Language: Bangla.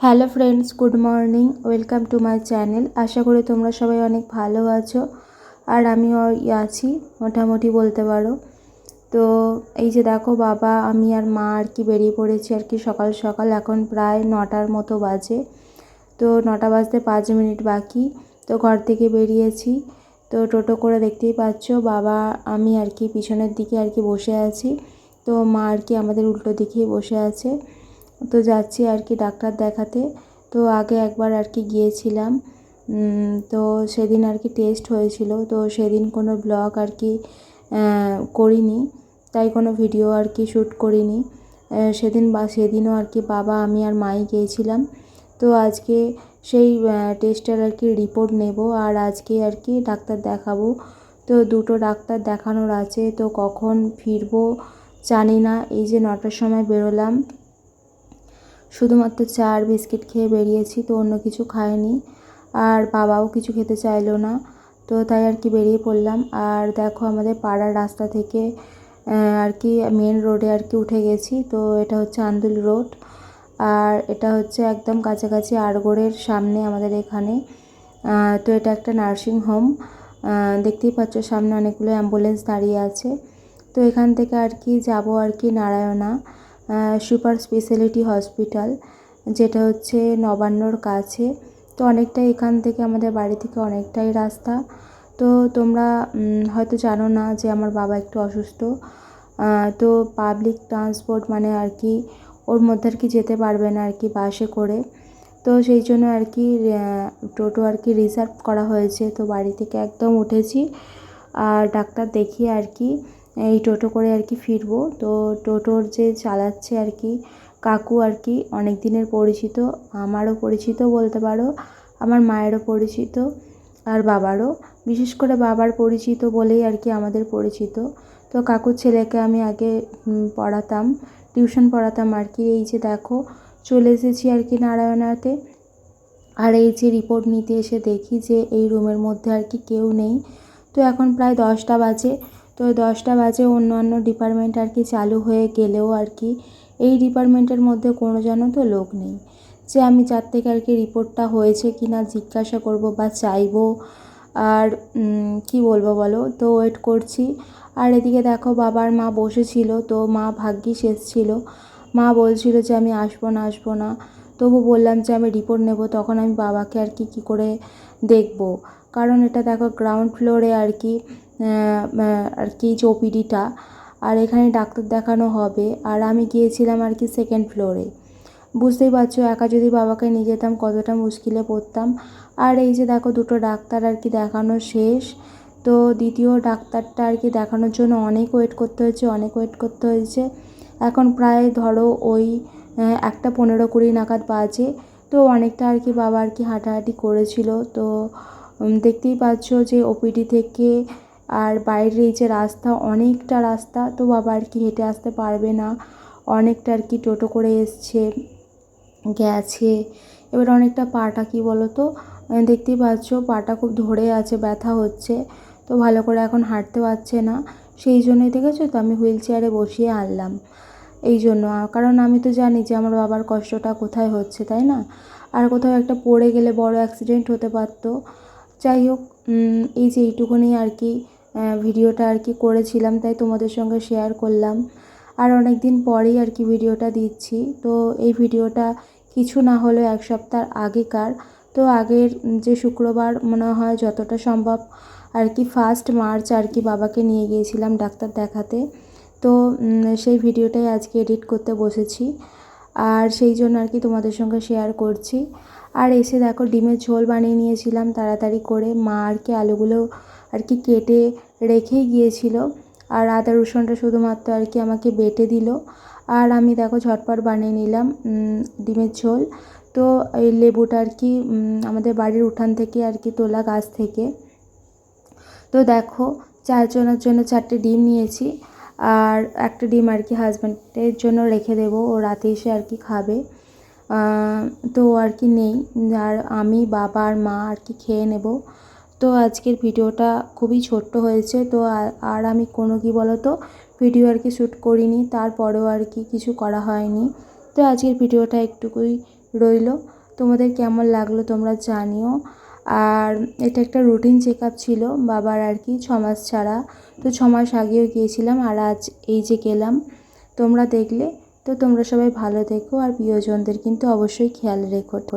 Hello friends, good morning, welcome to my channel. আশা করি তোমরা সবাই অনেক ভালো আছো আর আমিও আছি, মোটামুটি বলতে পারো। তো এই যে দেখো বাবা, আমি আর মা আর কি বেরিয়ে পড়েছি আর কি সকাল সকাল। এখন প্রায় নটার মতো বাজে। তো নটা বাজতে পাঁচ মিনিট বাকি। তো ঘর থেকে বেরিয়েছি। তো টোটো করে দেখতেই পাচ্ছ, বাবা, আমি আর কি পিছনের দিকে আর কি বসে আছি। তো মা আর কি আমাদের উল্টো দিকেই বসে আছে। তো যাচ্ছি আর কি ডাক্তার দেখাতে। তো আগে একবার আর কি গিয়েছিলাম। তো সেদিন আর কি টেস্ট হয়েছিল। তো সেদিন কোনো ব্লগ আর কি করিনি। তাই কোনো ভিডিও আর কি শ্যুট করিনি। সেদিন বা, সেদিনও আর কি বাবা, আমি আর মাই গিয়েছিলাম। তো আজকে সেই টেস্টের আর কি রিপোর্ট নেব আর আজকে আর কি ডাক্তার দেখাবো। তো দুটো ডাক্তার দেখানোর আছে। তো কখন ফিরবো জানি না। এই যে নটার সময় বেরোলাম। শুধুমাত্র চা আর বিস্কিট খেয়ে বেরিয়েছি, তো অন্য কিছু খাইনি। আর বাবাও কিছু খেতে চাইলো না, তো তাই আর কি বেরিয়ে পড়লাম। আর দেখো আমাদের পাড়ার রাস্তা থেকে আর কি মেন রোডে আর কি উঠে গেছি, তো এটা হচ্ছে আন্দুল রোড আর এটা হচ্ছে একদম কাছাকাছি আড়গোড়ের সামনে আমাদের এখানে। তো এটা একটা নার্সিং হোম দেখতেই পাচ্ছ সামনে অনেকগুলো অ্যাম্বুলেন্স দাঁড়িয়ে আছে। তো এখান থেকে আর কি যাব আর কি নারায়ণা। সুপার স্পেশালিটি হসপিটাল, যেটা হচ্ছে নবান্নর কাছে। তো অনেকটাই এখান থেকে আমাদের বাড়ি থেকে অনেকটাই রাস্তা। তো তোমরা হয়তো জানো না যে আমার বাবা একটু অসুস্থ। তো পাবলিক ট্রান্সপোর্ট মানে আর কি ওর মধ্যে আর কি যেতে পারবে না আর কি বাসে করে। তো সেই জন্য আর কি টোটো আর কি রিজার্ভ করা হয়েছে। তো বাড়ি থেকে একদম উঠেছি। আর ডাক্তার দেখিয়ে আর কি এই টোটো করে আর কি ফিরবো। তো টোটোর যে চালাচ্ছে আর কি কাকু আর কি অনেক দিনের পরিচিত, আমারও পরিচিত বলতে পারো, আমার মায়েরও পরিচিত আর বাবারও। বিশেষ করে বাবার পরিচিত বলেই আর কি আমাদের পরিচিত। তো কাকুর ছেলেকে আমি আগে পড়াতাম, টিউশন পড়াতাম আর কি। এই যে দেখো, চলে এসেছি আর কি নারায়ণাতে। আর এই যে রিপোর্ট নিতে এসে দেখি যে এই রুমের মধ্যে আর কি কেউ নেই। তো এখন প্রায় দশটা বাজে। তো দশটা বাজে অন্য অন্য ডিপার্টমেন্ট আর কি চালু হয়ে গেলেও আর কি এই ডিপার্টমেন্টের মধ্যে কোনো যেন তো লোক নেই। যে আমি যার থেকে আর কি রিপোর্টটা হয়েছে কি না জিজ্ঞাসা করব বা চাইব আর কি বলব বলো? তো ওয়েট করছি। আর এদিকে দেখো বাবার মা বসেছিল, তো মা ভাগ্যিস এসেছিল মা বলছিল যে আমি আসব না আসব না। তবু বললাম যে আমি রিপোর্ট নেব, তখন আমি বাবাকে আর কি, কী করে দেখব? কারণ এটা দেখো গ্রাউন্ড ফ্লোরে আর কি আর কি যে ওপিডিটা আর এখানে ডাক্তার দেখানো হবে। আর আমি গিয়েছিলাম আর কি সেকেন্ড ফ্লোরে বুঝতেই পারছ, একা যদি বাবাকে নিয়ে যেতাম, কতটা মুশকিলে পড়তাম। আর এই যে দেখো, দুটো ডাক্তার আর কি দেখানো শেষ। তো দ্বিতীয় ডাক্তারটা আর কি দেখানোর জন্য অনেক ওয়েট করতে হয়েছে, অনেক ওয়েট করতে হয়েছে। এখন প্রায় ধরো ওই একটা পনেরো কুড়ি নাগাদ বাজে। তো অনেকটা আর কি বাবা আর কি হাঁটাহাঁটি করেছিল। তো দেখতেই পাচ্ছ যে ওপিডি থেকে আর বাইরে এই যে রাস্তা, অনেকটা রাস্তা, তো বাবা আর কি হেঁটে আসতে পারবে না। অনেকটা আর কি টোটো করে এসছে, গেছে। এবার অনেকটা পাটা, কী বলো তো দেখতেই পাচ্ছ, পাটা খুব ধরে আছে, ব্যথা হচ্ছে। তো ভালো করে এখন হাঁটতে পারছে না। সেই জন্যই দেখেছ তো, আমি হুইল চেয়ারে বসিয়ে আনলাম এই জন্য। কারণ আমি তো জানি যে আমার বাবার কষ্টটা কোথায় হচ্ছে, তাই না? আর কোথাও একটা পড়ে গেলে বড় অ্যাক্সিডেন্ট হতে পারতো। যাই হোক এই যে এইটুকুনি আর কি। ভিডিওটা আর কি করেছিলাম, তাই তোমাদের সঙ্গে শেয়ার করলাম। আর অনেক দিন পরেই আর কি ভিডিওটা দিচ্ছি। তো এই ভিডিওটা কিছু না হলেও এক সপ্তাহ আগেকার। তো আগের যে শুক্রবার মনে হয় যতটা সম্ভব আর কি ফার্স্ট মার্চ আর কি বাবাকে নিয়ে গিয়েছিলাম ডাক্তার দেখাতে। তো সেই ভিডিওটাই আজকে এডিট করতে বসেছি। আর সেই জন্য আর কি তোমাদের সঙ্গে শেয়ার করছি। আর এসে দেখো ডিমের ঝোল বানিয়ে নিয়েছিলাম তাড়াতাড়ি করে। মা আর কি আলুগুলো আর কি কেটে রেখেই গিয়েছিল। আর আদা রসুনটা শুধুমাত্র আর কি আমাকে বেটে দিল। আর আমি দেখো ঝটপট বানিয়ে নিলাম ডিমের ঝোল। তো এই লেবুটা আর কি আমাদের বাড়ির উঠান থেকে আর কি তোলা গাছ থেকে। তো দেখো চারজনের জন্য চারটে ডিম নিয়েছি। আর একটা ডিম আর কি হাজব্যান্ডের জন্য রেখে দেবো, ও রাতে এসে আর কি খাবে। তো আর কি নেই। আর আমি, বাবা আর মা আর কি খেয়ে নেব। তো আজকের ভিডিওটা খুবই ছোট্ট হয়েছে, তো আর আমি কোনো, কি বলো তো ভিডিও আর কি শ্যুট করিনি, তারপরেও আর কি কিছু করা হয়নি। তো আজকের ভিডিওটা একটুকুই রইল। তোমাদের কেমন লাগল তোমরা জানিও। আর এটা একটা রুটিন চেক আপ ছিল বাবার আর কি, ছ মাস ছাড়া। তো ছ মাস আগেও গিয়েছিলাম আর আজ এই যে গেলাম। তোমরা দেখলে, তো তোমরা সবাই ভালো থেকো আর প্রিয়জনদের কিন্তু অবশ্যই খেয়াল রেখো।